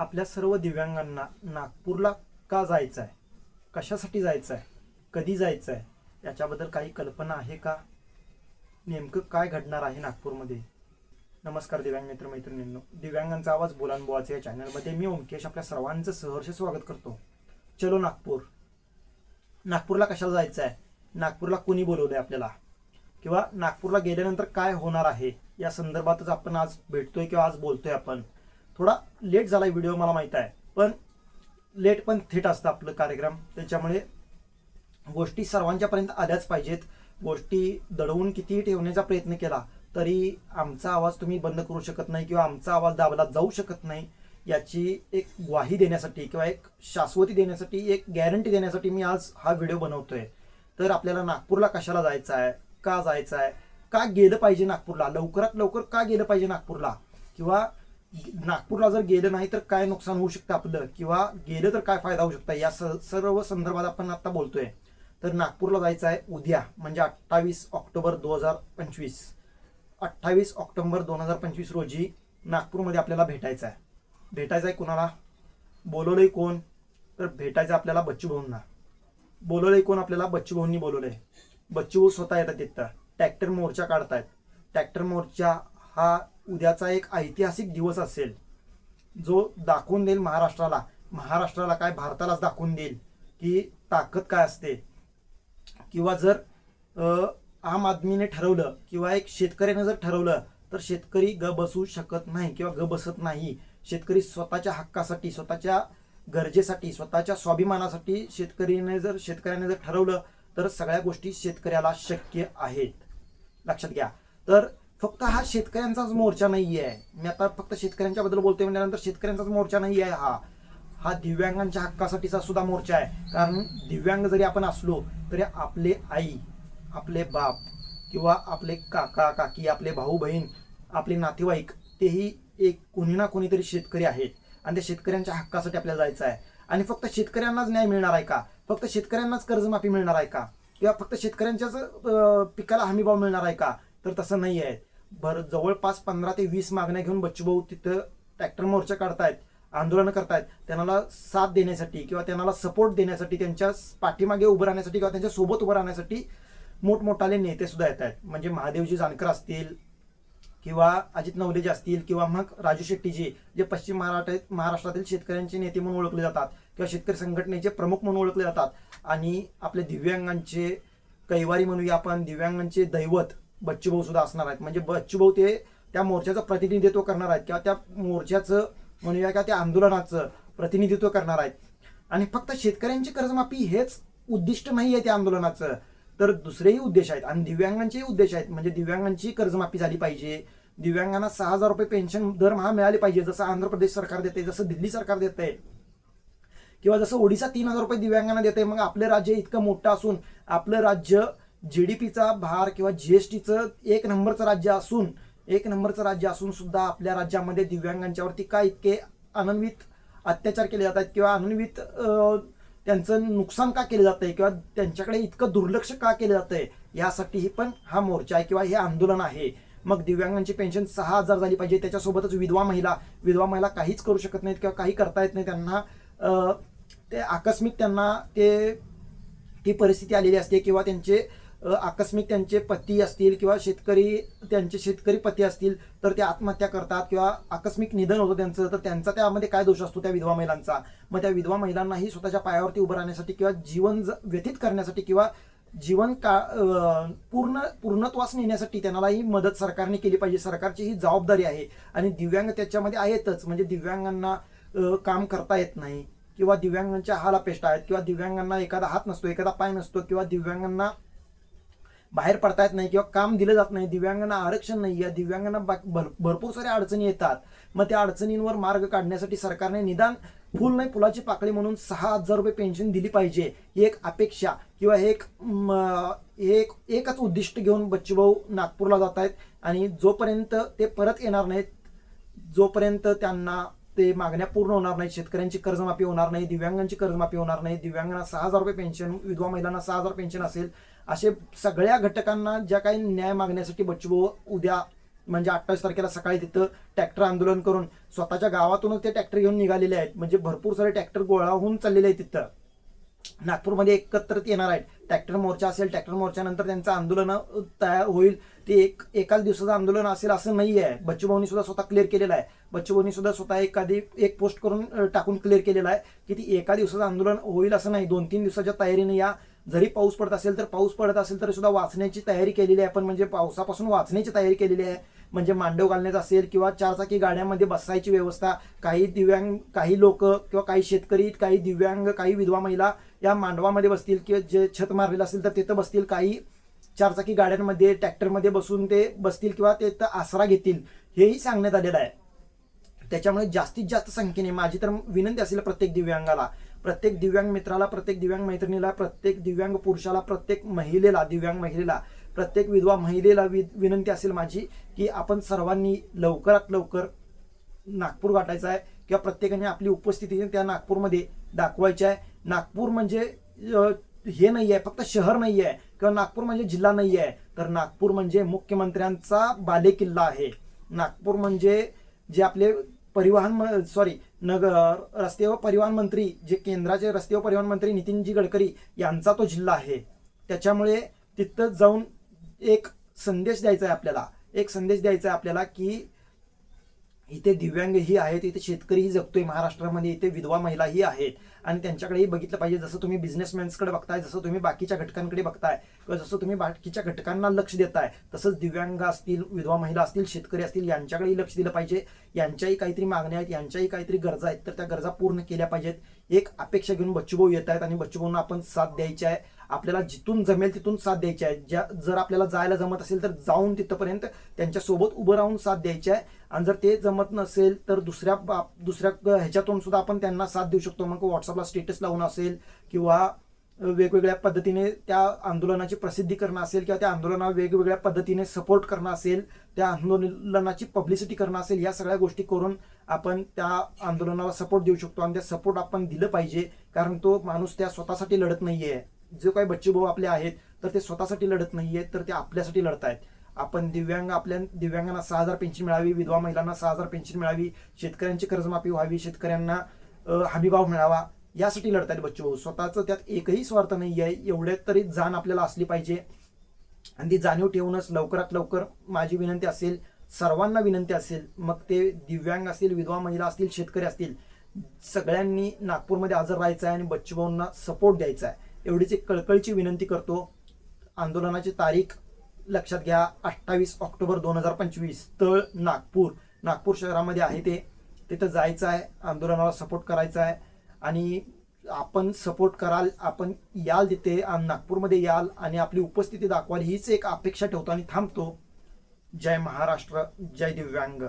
आपल्या सर्व दिव्यांगांना नागपूरला का जायचं आहे कशासाठी जायचं आहे कधी जायचं आहे याच्याबद्दल काही कल्पना आहे का? नेमकं काय घडणार आहे नागपूरमध्ये? नमस्कार दिव्यांग मित्र मैत्रिणींनो. दिव्यांगांचा आवाज बोलान बोवाचे या चॅनलमध्ये मी ओमकेश आपल्या सर्वांचं सहर्ष स्वागत करतो. चलो नागपूर. नागपूरला कशाला जायचं आहे नागपूरला कोणी बोलवलं आहे आपल्याला? किंवा नागपूरला गेल्यानंतर काय होणार आहे? या संदर्भातच आपण आज भेटतोय किंवा आज बोलतोय आपण? थोडा लेट झाला व्हिडिओ मला माहीत आहे. पण लेट पण थेट असतं आपलं कार्यक्रम. त्याच्यामुळे गोष्टी सर्वांच्यापर्यंत आल्याच पाहिजेत. गोष्टी दडवून कितीही ठेवण्याचा प्रयत्न केला तरी आमचा आवाज तुम्ही बंद करू शकत नाही किंवा आमचा आवाज दाबला जाऊ शकत नाही याची एक ग्वाही देण्यासाठी किंवा एक शाश्वती देण्यासाठी एक गॅरंटी देण्यासाठी मी आज हा व्हिडिओ बनवतोय. तर आपल्याला नागपूरला कशाला जायचं आहे? का जायचं आहे? का गेलं पाहिजे नागपूरला? लवकरात लवकर का गेलं पाहिजे नागपूरला? किंवा नागपूरला जर गेलं नाही तर काय नुकसान होऊ शकतं आपलं? किंवा गेलं तर काय फायदा होऊ शकता? या स- सर्व संदर्भात आपण आता बोलतोय. तर नागपूरला जायचं आहे उद्या म्हणजे अठ्ठावीस ऑक्टोबर दोन हजार पंचवीस. अठ्ठावीस ऑक्टोबर दोन हजार पंचवीस रोजी नागपूरमध्ये आपल्याला भेटायचं आहे. भेटायचं आहे कुणाला? बोलवलंय कोण? तर भेटायचं आपल्याला बच्चू भाऊंना बोलवलंय कोण आपल्याला? बच्चू भाऊंनी बोलवलंय. बच्चू भाऊ स्वतः येतात तिथं. ट्रॅक्टर मोर्चा काढतायत. ट्रॅक्टर मोर्चा हा उद्याचा एक ऐतिहासिक दिवस असेल. जो दाखवून देईल महाराष्ट्राला. महाराष्ट्राला काय भारतालाच दाखवून देईल की ताकद काय असते. किंवा जर आम आदमीने ठरवलं किंवा एक शेतकऱ्याने जर ठरवलं तर शेतकरी ग बसू शकत नाही किंवा ग बसत नाही. शेतकरी स्वतःच्या हक्कासाठी स्वतःच्या गरजेसाठी स्वतःच्या स्वाभिमानासाठी शेतकरीने जर शेतकऱ्याने जर ठरवलं तर सगळ्या गोष्टी शेतकऱ्याला शक्य आहेत. लक्षात घ्या. तर फक्त हा शेतकऱ्यांचाच मोर्चा नाही आहे मी आता फक्त शेतकऱ्यांच्या बद्दल बोलतोय म्हणल्यानंतर शेतकऱ्यांचाच मोर्चा नाही आहे हा. हा दिव्यांगांच्या हक्कासाठीचा सुद्धा मोर्चा आहे. कारण दिव्यांग जरी आपण असलो तरी आपले आई आपले बाप किंवा आपले काका काकी आपले भाऊ बहीण आपले नातेवाईक तेही एक कोणी ना कोणीतरी शेतकरी आहेत. आणि त्या शेतकऱ्यांच्या हक्कासाठी आपल्याला जायचं आहे. आणि फक्त शेतकऱ्यांनाच न्याय मिळणार आहे का? फक्त शेतकऱ्यांनाच कर्जमाफी मिळणार आहे का? किंवा फक्त शेतकऱ्यांच्याच पिकाला हमीभाव मिळणार आहे का? तर तसं नाही आहे भर जवळपास पंधरा ते वीस मागण्या घेऊन बच्चूभाऊ तिथं ट्रॅक्टर मोर्चा काढतायत आंदोलनं करतायत त्यांना साथ देण्यासाठी किंवा त्यांना सपोर्ट देण्यासाठी त्यांच्या पाठीमागे उभं राहण्यासाठी किंवा त्यांच्यासोबत उभं राहण्यासाठी मोठमोठाले नेते सुद्धा येत आहेत म्हणजे महादेवजी जानकर असतील किंवा अजित नवलेजी असतील किंवा मग राजू शेट्टीजी जे पश्चिम महाराष्ट्र महाराष्ट्रातील शेतकऱ्यांचे नेते म्हणून ओळखले जातात किंवा शेतकरी संघटनेचे प्रमुख म्हणून ओळखले जातात. आणि आपले दिव्यांगांचे कैवारी म्हणूया आपण दिव्यांगांचे दैवत बच्चूभाऊ सुद्धा असणार आहेत. म्हणजे बच्चूभाऊ ते त्या मोर्चाचं प्रतिनिधित्व करणार आहेत किंवा त्या मोर्चाचं म्हणूया का त्या आंदोलनाचं प्रतिनिधित्व करणार आहेत. आणि फक्त शेतकऱ्यांची कर्जमाफी हेच उद्दिष्ट नाही आहे त्या आंदोलनाचं. तर दुसरेही उद्देश आहेत आणि दिव्यांगांचेही उद्देश आहेत. म्हणजे दिव्यांगांची कर्जमाफी झाली पाहिजे. दिव्यांगांना सहा हजार रुपये पेन्शन दरमहा मिळाले पाहिजे जसं आंध्र प्रदेश सरकार देते जसं दिल्ली सरकार देते किंवा जसं ओडिशा तीन हजार रुपये दिव्यांगांना देते मग आपलं राज्य इतकं मोठं असून आपलं राज्य जी डी पीचा भार किंवा जी एस टीचं एक नंबरचं राज्य असून एक नंबरचं राज्य असून सुद्धा आपल्या राज्यामध्ये दिव्यांगांच्यावरती का इतके अनन्वित अत्याचार केले जात आहेत किंवा अनन्वित त्यांचं नुकसान का केलं जातंय किंवा त्यांच्याकडे इतकं दुर्लक्ष का केलं जातंय यासाठीही पण हा मोर्चा आहे किंवा हे आंदोलन आहे. मग दिव्यांगांची पेन्शन सहा हजार झाली पाहिजे त्याच्यासोबतच विधवा महिला विधवा महिला काहीच करू शकत नाहीत किंवा काही करता येत नाही त्यांना ते आकस्मिक त्यांना ते ती परिस्थिती आलेली असते किंवा त्यांचे आकस्मिक त्यांचे पती असतील किंवा शेतकरी त्यांचे शेतकरी पती असतील तर ते आत्महत्या करतात किंवा आकस्मिक निधन होतं त्यांचं तर त्यांचा त्यामध्ये काय दोष असतो त्या विधवा महिलांचा? मग त्या विधवा महिलांनाही स्वतःच्या पायावरती उभं राहण्यासाठी किंवा जीवन ज- व्यतीत करण्यासाठी किंवा जीवन का पूर्ण पूर्णत्वास नेण्यासाठी त्यांनाही मदत सरकारने केली पाहिजे. सरकारची ही जबाबदारी आहे आणि दिव्यांग त्याच्यामध्ये आहेतच. म्हणजे दिव्यांगांना काम करता येत नाही किंवा दिव्यांगांच्या हाल अपेष्टा आहेत किंवा दिव्यांगांना एखादा हात नसतो एखादा पाय नसतो किंवा दिव्यांगांना बाहेर पडता येत नाही किंवा काम दिलं जात नाही दिव्यांगांना आरक्षण नाही आहे दिव्यांगांना भर- भरपूर साऱ्या अडचणी येतात. मग त्या अडचणींवर मार्ग काढण्यासाठी सरकारने निदान फुल नाही फुलाची पाकळी म्हणून सहा हजार रुपये पेन्शन दिली पाहिजे. ही एक अपेक्षा किंवा हे एक म, हे एक एकच उद्दिष्ट घेऊन बच्चूभाऊ नागपूरला जात आहेत आणि जोपर्यंत ते परत येणार नाहीत जोपर्यंत त्यांना ते मागण्या पूर्ण होणार नाही शेतकऱ्यांची कर्जमाफी होणार नाही दिव्यांगांची कर्जमाफी होणार नाही दिव्यांगांना सहा हजार रुपये पेन्शन विधवा महिलांना सहा हजार पेन्शन असेल असे सगळ्या घटकांना ज्या काही न्याय मागण्यासाठी बच्चूभाऊ उद्या म्हणजे अठ्ठावीस तारखेला सकाळी तिथं ट्रॅक्टर आंदोलन करून स्वतःच्या गावातूनच ते ट्रॅक्टर घेऊन निघालेले आहेत. म्हणजे भरपूर सारे ट्रॅक्टर गोळा होऊन चाललेले आहेत तिथं. नागपूरमध्ये एकत्रित येणार आहेत. ट्रॅक्टर मोर्चा असेल ट्रॅक्टर मोर्चानंतर त्यांचं आंदोलन तयार होईल. ते एक एकाच दिवसाचं आंदोलन असेल असं नाही आहे बच्चूभाऊनी सुद्धा स्वतः क्लिअर केलेलं आहे. बच्चूभाऊनी सुद्धा स्वतः एखादी एक पोस्ट करून टाकून क्लिअर केलेलं आहे की ती एका दिवसाचं आंदोलन होईल असं नाही. दोन तीन दिवसाच्या तयारीने या जरी पाऊस पडत असेल तर पाऊस पडत असेल तरी सुद्धा वाचण्याची तयारी केलेली आहे. पण म्हणजे पावसापासून वाचण्याची तयारी केलेली आहे. म्हणजे मांडव घालण्याचं असेल किंवा चारचाकी गाड्यांमध्ये बसायची व्यवस्था काही दिव्यांग काही लोक किंवा काही शेतकरी काही दिव्यांग काही विधवा महिला या मांडवामध्ये बसतील किंवा जे छत मारलेलं असेल तर तिथं बसतील. काही चारचाकी गाड्यांमध्ये ट्रॅक्टरमध्ये बसून ते बसतील किंवा ते तिथं आसरा घेतील हेही सांगण्यात आलेलं आहे. त्याच्यामुळे जास्तीत जास्त संख्येने माझी तर विनंती असेल प्रत्येक दिव्यांगाला प्रत्येक दिव्यांग मित्राला प्रत्येक दिव्यांग मैत्रिणीला प्रत्येक दिव्यांग पुरुषाला प्रत्येक महिलेला दिव्यांग महिलेला प्रत्येक विधवा महिलेला वि विनंती असेल माझी की आपण सर्वांनी लवकरात लवकर नागपूर गाठायचं आहे किंवा प्रत्येकाने आपली उपस्थिती त्या नागपूरमध्ये दाखवायची आहे. नागपूर म्हणजे हे नाही आहे फक्त शहर नाही आहे किंवा नागपूर म्हणजे जिल्हा नाही आहे तर नागपूर म्हणजे मुख्यमंत्र्यांचा बालेकिल्ला आहे. नागपूर म्हणजे जे आपले परिवहन सॉरी नगर रस्ते व परिवहन मंत्री जे केंद्राचे रस्ते व परिवहन मंत्री नितीनजी गडकरी यांचा तो जिल्हा आहे. त्याच्यामुळे तिथं जाऊन एक संदेश द्यायचा आहे आपल्याला. एक संदेश द्यायचा आहे आपल्याला की इथे दिव्यांगही आहेत इथे शेतकरीही जगतोय महाराष्ट्रामध्ये इथे विधवा महिलाही आहेत. आणि त्यांच्याकडेही बघितलं पाहिजे जसं तुम्ही बिझनेसमॅन्सकडे बघताय जसं तुम्ही बाकीच्या घटकांकडे बघताय किंवा जसं तुम्ही बाकीच्या घटकांना लक्ष देताय तसंच दिव्यांग असतील विधवा महिला असतील शेतकरी असतील यांच्याकडेही लक्ष दिलं पाहिजे. यांच्याही काहीतरी मागण्या आहेत यांच्याही काहीतरी गरजा आहेत तर त्या गरजा पूर्ण केल्या पाहिजेत. एक अपेक्षा घेऊन बच्चूभाऊ येत आहेत आणि बच्चूभाऊंना आपण साथ द्यायची आहे. आपल्याला जिथून जमेल तिथून साथ द्यायची आहे. ज्या जर आपल्याला जायला जमत असेल तर जाऊन तिथपर्यंत त्यांच्यासोबत उभं राहून साथ द्यायची आहे. आणि जर ते जमत नसेल तर दुसऱ्या बा- दुसऱ्या ह्याच्यातून सुद्धा आपण त्यांना साथ देऊ शकतो. मग व्हॉट्सअपला स्टेटस लावून असेल किंवा वेगवेगळ्या पद्धतीने त्या आंदोलनाची प्रसिद्धी करणं असेल किंवा त्या आंदोलनाला वेगवेगळ्या पद्धतीने सपोर्ट करणं असेल त्या आंदोलनाची पब्लिसिटी करणं असेल या सगळ्या गोष्टी करून आपण त्या आंदोलनाला सपोर्ट देऊ शकतो आणि त्या सपोर्ट आपण दिलं पाहिजे. कारण तो माणूस त्या स्वतःसाठी लढत नाहीये. जो काही बच्चे भाऊ आपले आहेत तर ते स्वतःसाठी लढत नाहीये तर ते आपल्यासाठी लढत आहेत आपण दिव्यांग आपल्या दिव्यांगांना सहा हजार पेन्शन मिळावी विधवा महिलांना सहा हजार पेन्शन मिळावी शेतकऱ्यांची कर्जमाफी व्हावी शेतकऱ्यांना हमीभाव मिळावा यासाठी लढतायत बच्चू. भाऊ स्वतःचं त्यात एकही स्वार्थ नाही आहे एवढ्यात तरी जाण आपल्याला असली पाहिजे. आणि ती जाणीव ठेवूनच लवकरात लवकर माझी विनंती असेल सर्वांना विनंती असेल मग ते दिव्यांग असतील विधवा महिला असतील शेतकरी असतील सगळ्यांनी नागपूरमध्ये हजर राहायचं आहे आणि बच्चूभाऊंना सपोर्ट द्यायचा आहे. एवढीच एक कळकळीची विनंती करतो. आंदोलनाची तारीख लक्षात घ्या. अठ्ठावीस ऑक्टोबर दोन हजार पंचवीस. तळ नागपूर. नागपूर शहरामध्ये आहे ते. तिथं जायचं आहे. आंदोलनाला सपोर्ट करायचा आहे. आणि आपण सपोर्ट कराल आपण याल तिथे आणि नागपूरमध्ये याल आणि आपली उपस्थिती दाखवाल हीच एक अपेक्षा ठेवतो आणि थांबतो. जय महाराष्ट्र जय दिव्यांग.